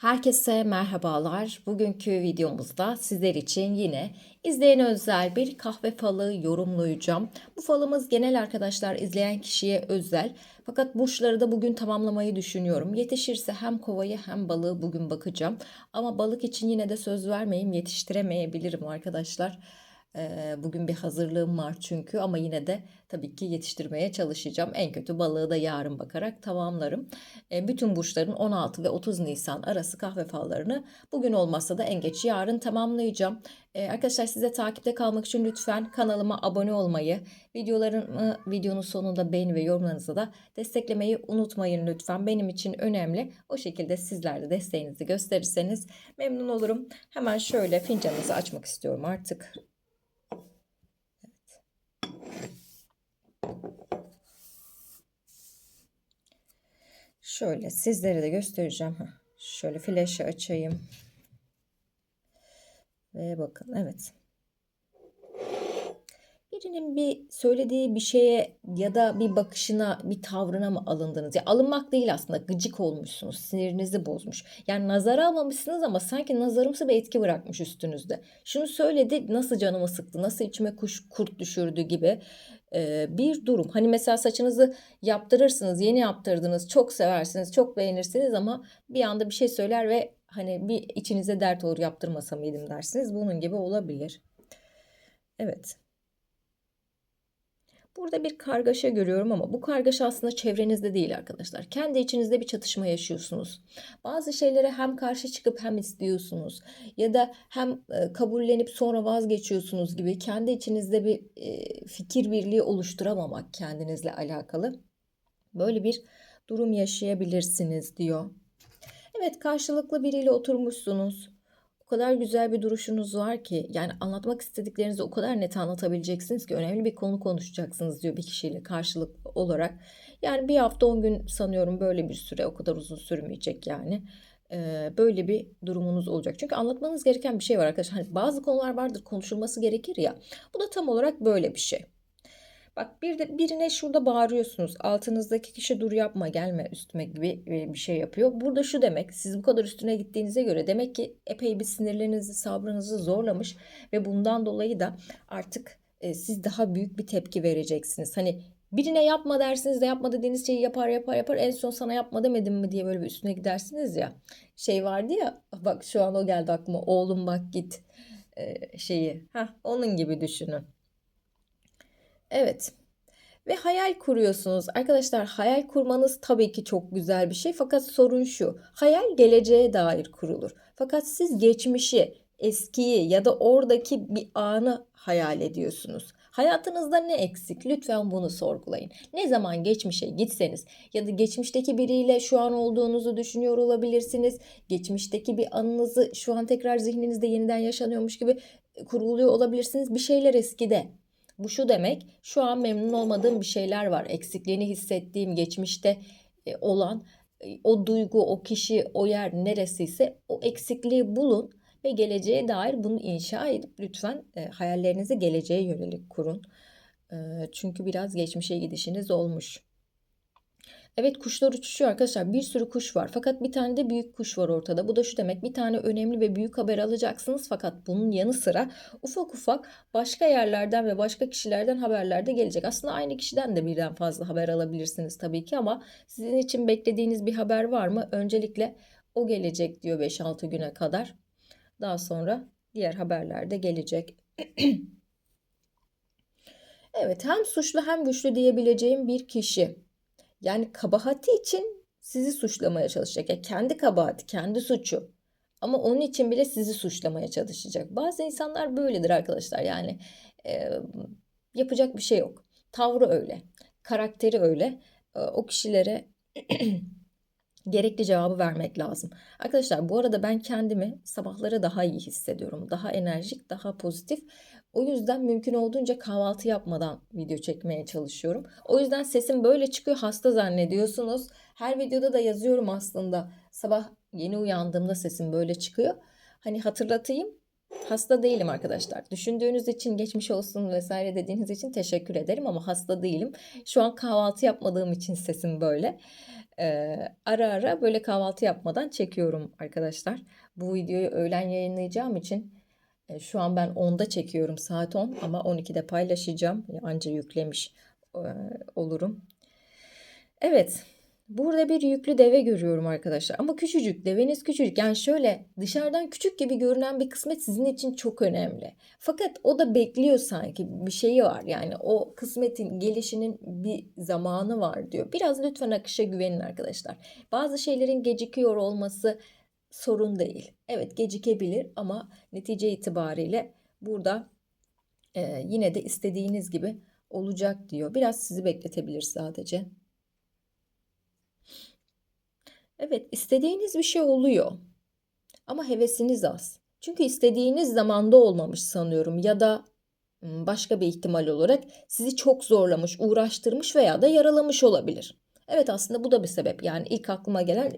Herkese merhabalar. Bugünkü videomuzda sizler için yine izleyen özel bir kahve falı yorumlayacağım. Bu falımız genel arkadaşlar izleyen kişiye özel. Fakat burçları da bugün tamamlamayı düşünüyorum. Yetişirse hem kovayı hem balığı bugün bakacağım. Ama balık için yine de söz vermeyeyim yetiştiremeyebilirim arkadaşlar. Bugün bir hazırlığım var çünkü ama yine de tabii ki yetiştirmeye çalışacağım. En kötü balığı da yarın bakarak tamamlarım. Bütün burçların 16 ve 30 Nisan arası kahve fallarını bugün olmazsa da en geç yarın tamamlayacağım. Arkadaşlar size takipte kalmak için lütfen kanalıma abone olmayı, videolarımı videonun sonunda beğeni ve yorumlarınızı da desteklemeyi unutmayın lütfen. Benim için önemli. O şekilde sizler de desteğinizi gösterirseniz memnun olurum. Hemen şöyle fincanınızı açmak istiyorum artık. Şöyle sizlere de göstereceğim. Şöyle flaşı açayım. Ve bakın evet. Birinin bir söylediği bir şeye ya da bir bakışına, bir tavrına mı alındınız? Ya alınmak değil aslında. Gıcık olmuşsunuz. Sinirinizi bozmuş. Yani nazara almamışsınız ama sanki nazarımsı bir etki bırakmış üstünüzde. Şunu söyledi, nasıl canımı sıktı, nasıl içime kuş, kurt düşürdü gibi e, bir durum. Hani mesela saçınızı yaptırırsınız, yeni yaptırdınız, çok seversiniz, çok beğenirsiniz ama bir anda bir şey söyler ve hani bir içinize dert olur yaptırmasa mıydım dersiniz. Bunun gibi olabilir. Evet. Burada bir kargaşa görüyorum ama bu kargaşa aslında çevrenizde değil arkadaşlar. Kendi içinizde bir çatışma yaşıyorsunuz. Bazı şeylere hem karşı çıkıp hem istiyorsunuz ya da hem e, kabullenip sonra vazgeçiyorsunuz gibi kendi içinizde bir e, fikir birliği oluşturamamak kendinizle alakalı. Böyle bir durum yaşayabilirsiniz diyor. Evet karşılıklı biriyle oturmuşsunuz. Kadar güzel bir duruşunuz var ki yani anlatmak istediklerinizi o kadar net anlatabileceksiniz ki önemli bir konu konuşacaksınız diyor bir kişiyle karşılıklı olarak. Yani bir hafta 10 gün sanıyorum böyle bir süre o kadar uzun sürmeyecek yani. Ee, böyle bir durumunuz olacak. Çünkü anlatmanız gereken bir şey var arkadaşlar. Hani bazı konular vardır konuşulması gerekir ya. Bu da tam olarak böyle bir şey. Bak bir de birine şurada bağırıyorsunuz. Altınızdaki kişi dur yapma gelme üstüme gibi bir şey yapıyor. Burada şu demek siz bu kadar üstüne gittiğinize göre demek ki epey bir sinirlerinizi sabrınızı zorlamış ve bundan dolayı da artık e, siz daha büyük bir tepki vereceksiniz. Hani birine yapma dersiniz de yapma dediğiniz şeyi yapar yapar yapar en son sana yapma demedim mi diye böyle bir üstüne gidersiniz ya. Şey vardı ya bak şu an o geldi aklıma oğlum bak git e, şeyi. Heh, onun gibi düşünün. Evet. Ve hayal kuruyorsunuz. Arkadaşlar hayal kurmanız tabii ki çok güzel bir şey. Fakat sorun şu. Hayal geleceğe dair kurulur. Fakat siz geçmişi, eskiyi ya da oradaki bir anı hayal ediyorsunuz. Hayatınızda ne eksik? Lütfen bunu sorgulayın. Ne zaman geçmişe gitseniz ya da geçmişteki biriyle şu an olduğunuzu düşünüyor olabilirsiniz. Geçmişteki bir anınızı şu an tekrar zihninizde yeniden yaşanıyormuş gibi kurguluyor olabilirsiniz. Bir şeyler eskide. Bu şu demek, şu an memnun olmadığım bir şeyler var. Eksikliğini hissettiğim geçmişte e, olan e, o duygu, o kişi, o yer neresiyse o eksikliği bulun ve geleceğe dair bunu inşa edip lütfen e, hayallerinizi geleceğe yönelik kurun. Çünkü biraz geçmişe gidişiniz olmuş. Evet kuşlar uçuşuyor arkadaşlar. Bir sürü kuş var. Fakat bir tane de büyük kuş var ortada. Bu da şu demek. Bir tane önemli ve büyük haber alacaksınız. Fakat bunun yanı sıra ufak ufak başka yerlerden ve başka kişilerden haberler de gelecek. Aslında aynı kişiden de birden fazla haber alabilirsiniz tabii ki ama sizin için beklediğiniz bir haber var mı? Öncelikle o gelecek diyor 5-6 güne kadar. Daha sonra diğer haberler de gelecek. Evet hem suçlu hem güçlü diyebileceğim bir kişi. Yani kabahati için sizi suçlamaya çalışacak. Yani kendi kabahati, kendi suçu. Ama onun için bile sizi suçlamaya çalışacak. Bazı insanlar böyledir arkadaşlar. Yani e, yapacak bir şey yok. Tavrı öyle. Karakteri öyle. E, o kişilere gerekli cevabı vermek lazım. Arkadaşlar bu arada ben kendimi sabahları daha iyi hissediyorum. Daha enerjik, daha pozitif. O yüzden mümkün olduğunca kahvaltı yapmadan video çekmeye çalışıyorum. O yüzden sesim böyle çıkıyor hasta zannediyorsunuz. Her videoda da yazıyorum aslında. Sabah yeni uyandığımda sesim böyle çıkıyor. Hani hatırlatayım. Hasta değilim arkadaşlar. Düşündüğünüz için geçmiş olsun vesaire dediğiniz için teşekkür ederim ama hasta değilim. Şu an kahvaltı yapmadığım için sesim böyle. Ee, ara ara böyle kahvaltı yapmadan çekiyorum arkadaşlar. Bu videoyu öğlen yayınlayacağım için e, şu an ben 10'da çekiyorum saat 10 ama 12'de paylaşacağım. Anca yüklemiş e, olurum. Evet. Burada bir yüklü deve görüyorum arkadaşlar. Ama küçücük. Deveniz küçücük. Yani şöyle dışarıdan küçük gibi görünen bir kısmet sizin için çok önemli. Fakat o da bekliyor sanki. Bir şeyi var. Yani o kısmetin gelişinin bir zamanı var diyor. Biraz lütfen akışa güvenin arkadaşlar. Bazı şeylerin gecikiyor olması sorun değil. Evet gecikebilir ama netice itibariyle burada e, yine de istediğiniz gibi olacak diyor. Biraz sizi bekletebilir sadece. Evet, istediğiniz bir şey oluyor. Ama hevesiniz az. Çünkü istediğiniz zamanda olmamış sanıyorum ya da başka bir ihtimal olarak sizi çok zorlamış, uğraştırmış veya da yaralamış olabilir. Evet aslında bu da bir sebep. Yani ilk aklıma gelen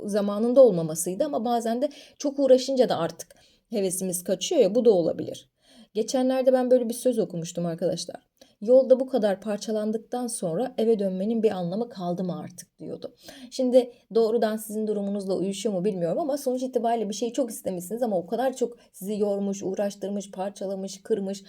zamanında olmamasıydı ama bazen de çok uğraşınca da artık hevesimiz kaçıyor ya bu da olabilir. Geçenlerde ben böyle bir söz okumuştum arkadaşlar. Yolda bu kadar parçalandıktan sonra eve dönmenin bir anlamı kaldı mı artık diyordu. Şimdi doğrudan sizin durumunuzla uyuşuyor mu bilmiyorum ama sonuç itibariyle bir şeyi çok istemişsiniz ama o kadar çok sizi yormuş, uğraştırmış, parçalamış, kırmış.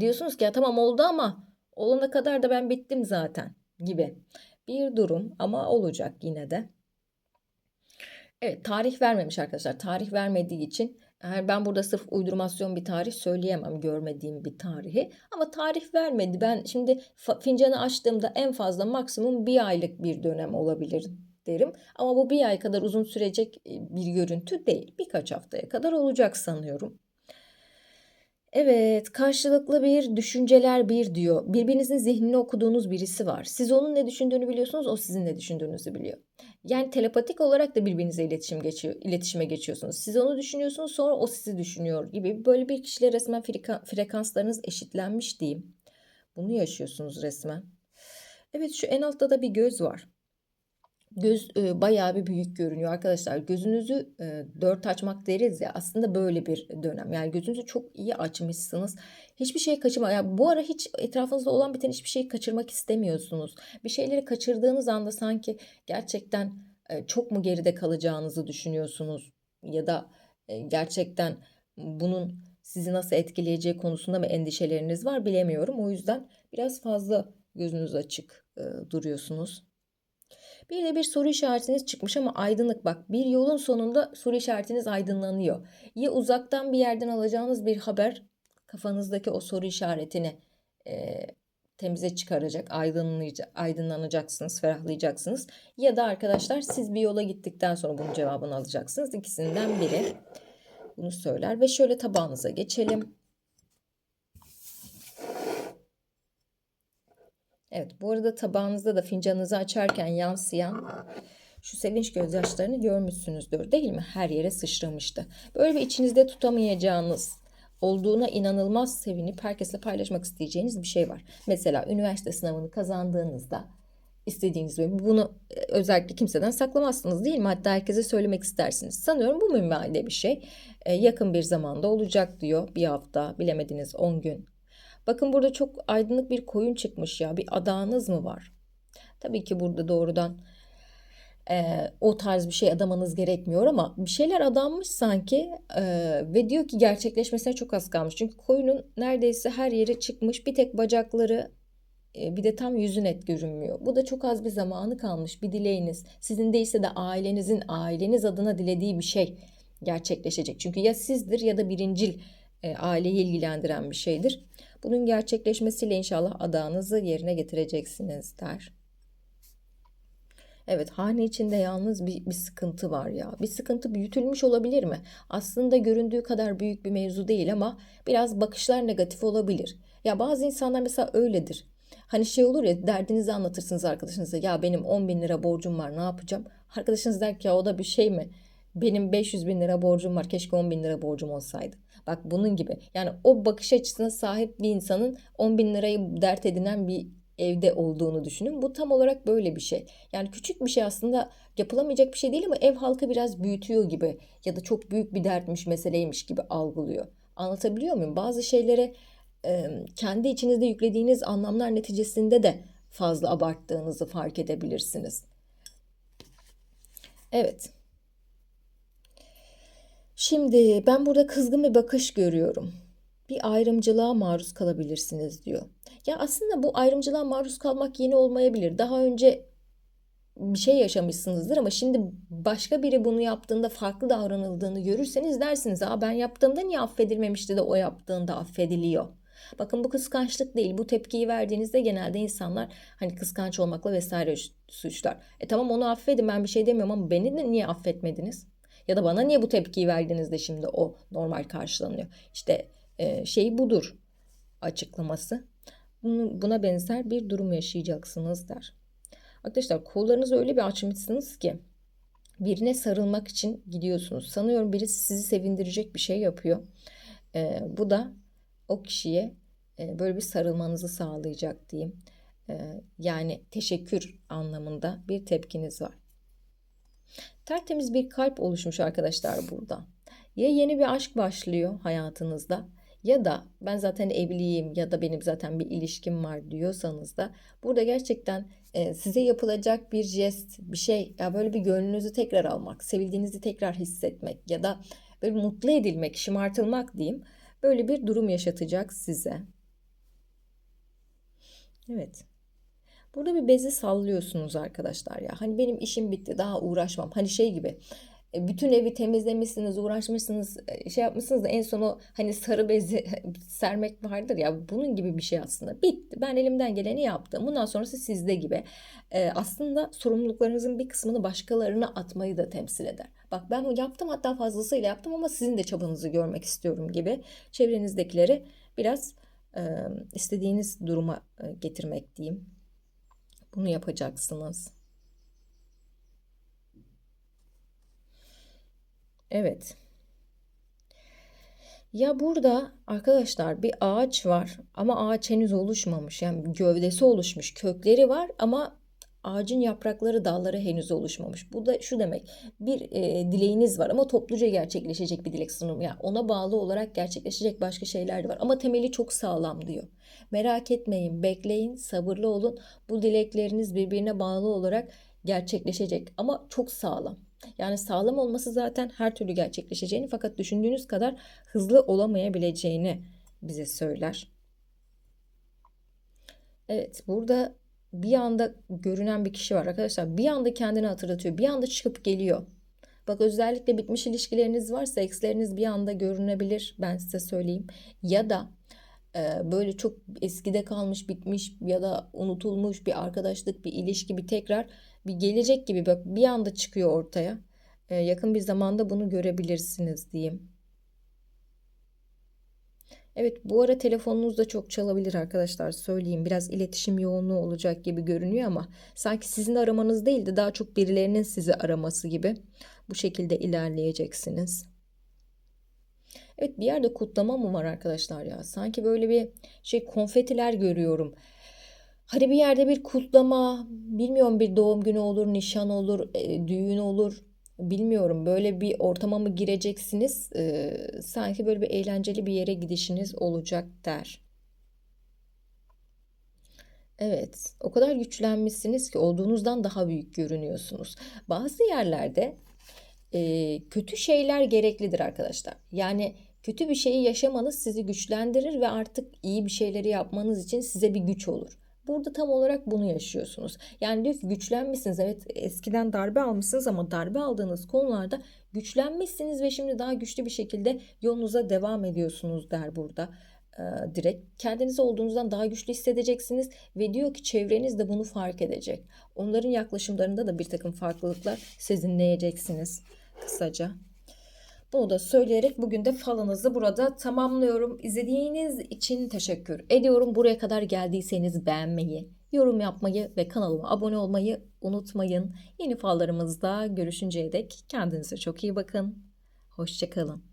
Diyorsunuz ki ya tamam oldu ama olana kadar da ben bittim zaten gibi bir durum ama olacak yine de. Evet tarih vermemiş arkadaşlar. Tarih vermediği için ben burada sırf uydurmasyon bir tarih söyleyemem görmediğim bir tarihi. Ama tarih vermedi. Ben şimdi fincanı açtığımda en fazla maksimum bir aylık bir dönem olabilir derim. Ama bu bir ay kadar uzun sürecek bir görüntü değil. Birkaç haftaya kadar olacak sanıyorum. Evet, karşılıklı bir düşünceler bir diyor. Birbirinizin zihnini okuduğunuz birisi var. Siz onun ne düşündüğünü biliyorsunuz, o sizin ne düşündüğünüzü biliyor. Yani telepatik olarak da birbirinize iletişim geçiyor, iletişime geçiyorsunuz. Siz onu düşünüyorsunuz, sonra o sizi düşünüyor gibi. Böyle bir kişiyle resmen frekanslarınız eşitlenmiş diyeyim. Bunu yaşıyorsunuz resmen. Evet, şu en altta da bir göz var göz e, bayağı bir büyük görünüyor arkadaşlar. Gözünüzü e, dört açmak deriz ya aslında böyle bir dönem. Yani gözünüzü çok iyi açmışsınız. Hiçbir şey kaçırma. Yani bu ara hiç etrafınızda olan biten hiçbir şeyi kaçırmak istemiyorsunuz. Bir şeyleri kaçırdığınız anda sanki gerçekten e, çok mu geride kalacağınızı düşünüyorsunuz ya da e, gerçekten bunun sizi nasıl etkileyeceği konusunda mı endişeleriniz var bilemiyorum. O yüzden biraz fazla gözünüz açık e, duruyorsunuz. Bir de bir soru işaretiniz çıkmış ama aydınlık bak bir yolun sonunda soru işaretiniz aydınlanıyor. Ya uzaktan bir yerden alacağınız bir haber kafanızdaki o soru işaretini e, temize çıkaracak, aydınlanacaksınız, ferahlayacaksınız. Ya da arkadaşlar siz bir yola gittikten sonra bunun cevabını alacaksınız. İkisinden biri bunu söyler ve şöyle tabağınıza geçelim. Evet bu arada tabağınızda da fincanınızı açarken yansıyan şu sevinç gözyaşlarını görmüşsünüzdür değil mi? Her yere sıçramıştı. Böyle bir içinizde tutamayacağınız olduğuna inanılmaz sevinip herkesle paylaşmak isteyeceğiniz bir şey var. Mesela üniversite sınavını kazandığınızda istediğiniz gibi bunu e, özellikle kimseden saklamazsınız değil mi? Hatta herkese söylemek istersiniz. Sanıyorum bu minvalde bir şey. Ee, yakın bir zamanda olacak diyor. Bir hafta bilemediniz 10 gün Bakın burada çok aydınlık bir koyun çıkmış ya. Bir adağınız mı var? Tabii ki burada doğrudan e, o tarz bir şey adamanız gerekmiyor ama bir şeyler adanmış sanki e, ve diyor ki gerçekleşmesine çok az kalmış. Çünkü koyunun neredeyse her yeri çıkmış. Bir tek bacakları e, bir de tam yüzü net görünmüyor. Bu da çok az bir zamanı kalmış. Bir dileğiniz. Sizin değilse de ailenizin aileniz adına dilediği bir şey gerçekleşecek. Çünkü ya sizdir ya da birincil e, aileyi ilgilendiren bir şeydir. Bunun gerçekleşmesiyle inşallah adağınızı yerine getireceksiniz der. Evet hane içinde yalnız bir, bir sıkıntı var ya. Bir sıkıntı büyütülmüş olabilir mi? Aslında göründüğü kadar büyük bir mevzu değil ama biraz bakışlar negatif olabilir. Ya bazı insanlar mesela öyledir. Hani şey olur ya derdinizi anlatırsınız arkadaşınıza. Ya benim 10 bin lira borcum var ne yapacağım? Arkadaşınız der ki ya o da bir şey mi? Benim 500 bin lira borcum var keşke 10 bin lira borcum olsaydı. Bak bunun gibi. Yani o bakış açısına sahip bir insanın 10 bin lirayı dert edinen bir evde olduğunu düşünün. Bu tam olarak böyle bir şey. Yani küçük bir şey aslında yapılamayacak bir şey değil ama ev halkı biraz büyütüyor gibi ya da çok büyük bir dertmiş, meseleymiş gibi algılıyor. Anlatabiliyor muyum? Bazı şeylere kendi içinizde yüklediğiniz anlamlar neticesinde de fazla abarttığınızı fark edebilirsiniz. Evet. Şimdi ben burada kızgın bir bakış görüyorum. Bir ayrımcılığa maruz kalabilirsiniz diyor. Ya aslında bu ayrımcılığa maruz kalmak yeni olmayabilir. Daha önce bir şey yaşamışsınızdır ama şimdi başka biri bunu yaptığında farklı davranıldığını görürseniz dersiniz. Aa ben yaptığımda niye affedilmemişti de o yaptığında affediliyor. Bakın bu kıskançlık değil. Bu tepkiyi verdiğinizde genelde insanlar hani kıskanç olmakla vesaire suçlar. E tamam onu affedin ben bir şey demiyorum ama beni de niye affetmediniz? Ya da bana niye bu tepkiyi verdiğinizde şimdi o normal karşılanıyor. İşte e, şey budur açıklaması. Bunu, buna benzer bir durum yaşayacaksınız der. Arkadaşlar kollarınızı öyle bir açmışsınız ki birine sarılmak için gidiyorsunuz. Sanıyorum birisi sizi sevindirecek bir şey yapıyor. E, bu da o kişiye e, böyle bir sarılmanızı sağlayacak diyeyim. E, yani teşekkür anlamında bir tepkiniz var. Tertemiz bir kalp oluşmuş arkadaşlar burada. Ya yeni bir aşk başlıyor hayatınızda ya da ben zaten evliyim ya da benim zaten bir ilişkim var diyorsanız da burada gerçekten e, size yapılacak bir jest, bir şey ya böyle bir gönlünüzü tekrar almak, sevildiğinizi tekrar hissetmek ya da böyle mutlu edilmek, şımartılmak diyeyim. Böyle bir durum yaşatacak size. Evet. Burada bir bezi sallıyorsunuz arkadaşlar ya. Hani benim işim bitti daha uğraşmam. Hani şey gibi e, bütün evi temizlemişsiniz, uğraşmışsınız, e, şey yapmışsınız da en son o hani sarı bezi sermek vardır ya bunun gibi bir şey aslında. Bitti. Ben elimden geleni yaptım. Bundan sonrası sizde gibi. Ee, aslında sorumluluklarınızın bir kısmını başkalarına atmayı da temsil eder. Bak ben yaptım hatta fazlasıyla yaptım ama sizin de çabanızı görmek istiyorum gibi çevrenizdekileri biraz e, istediğiniz duruma e, getirmek diyeyim. Bunu yapacaksınız. Evet. Ya burada arkadaşlar bir ağaç var ama ağaç henüz oluşmamış. Yani gövdesi oluşmuş, kökleri var ama ağacın yaprakları, dalları henüz oluşmamış. Bu da şu demek. Bir e, dileğiniz var ama topluca gerçekleşecek bir dilek sunum. Yani ona bağlı olarak gerçekleşecek başka şeyler de var. Ama temeli çok sağlam diyor. Merak etmeyin, bekleyin, sabırlı olun. Bu dilekleriniz birbirine bağlı olarak gerçekleşecek ama çok sağlam. Yani sağlam olması zaten her türlü gerçekleşeceğini fakat düşündüğünüz kadar hızlı olamayabileceğini bize söyler. Evet burada bir anda görünen bir kişi var arkadaşlar. Bir anda kendini hatırlatıyor. Bir anda çıkıp geliyor. Bak özellikle bitmiş ilişkileriniz varsa eksleriniz bir anda görünebilir. Ben size söyleyeyim. Ya da e, böyle çok eskide kalmış, bitmiş ya da unutulmuş bir arkadaşlık, bir ilişki bir tekrar bir gelecek gibi bak bir anda çıkıyor ortaya. E, yakın bir zamanda bunu görebilirsiniz diyeyim. Evet bu ara telefonunuz da çok çalabilir arkadaşlar söyleyeyim. Biraz iletişim yoğunluğu olacak gibi görünüyor ama sanki sizin aramanız değil de daha çok birilerinin sizi araması gibi. Bu şekilde ilerleyeceksiniz. Evet bir yerde kutlama mı var arkadaşlar ya? Sanki böyle bir şey konfetiler görüyorum. Hadi bir yerde bir kutlama, bilmiyorum bir doğum günü olur, nişan olur, e, düğün olur. Bilmiyorum böyle bir ortama mı gireceksiniz? Ee, sanki böyle bir eğlenceli bir yere gidişiniz olacak der. Evet, o kadar güçlenmişsiniz ki olduğunuzdan daha büyük görünüyorsunuz. Bazı yerlerde e, kötü şeyler gereklidir arkadaşlar. Yani kötü bir şeyi yaşamanız sizi güçlendirir ve artık iyi bir şeyleri yapmanız için size bir güç olur. Burada tam olarak bunu yaşıyorsunuz. Yani diyor ki güçlenmişsiniz. Evet eskiden darbe almışsınız ama darbe aldığınız konularda güçlenmişsiniz ve şimdi daha güçlü bir şekilde yolunuza devam ediyorsunuz der burada direkt. Kendinizi olduğunuzdan daha güçlü hissedeceksiniz ve diyor ki çevreniz de bunu fark edecek. Onların yaklaşımlarında da bir takım farklılıklar sezinleyeceksiniz kısaca. Bunu da söyleyerek bugün de falınızı burada tamamlıyorum. İzlediğiniz için teşekkür ediyorum. Buraya kadar geldiyseniz beğenmeyi, yorum yapmayı ve kanalıma abone olmayı unutmayın. Yeni fallarımızda görüşünceye dek kendinize çok iyi bakın. Hoşçakalın.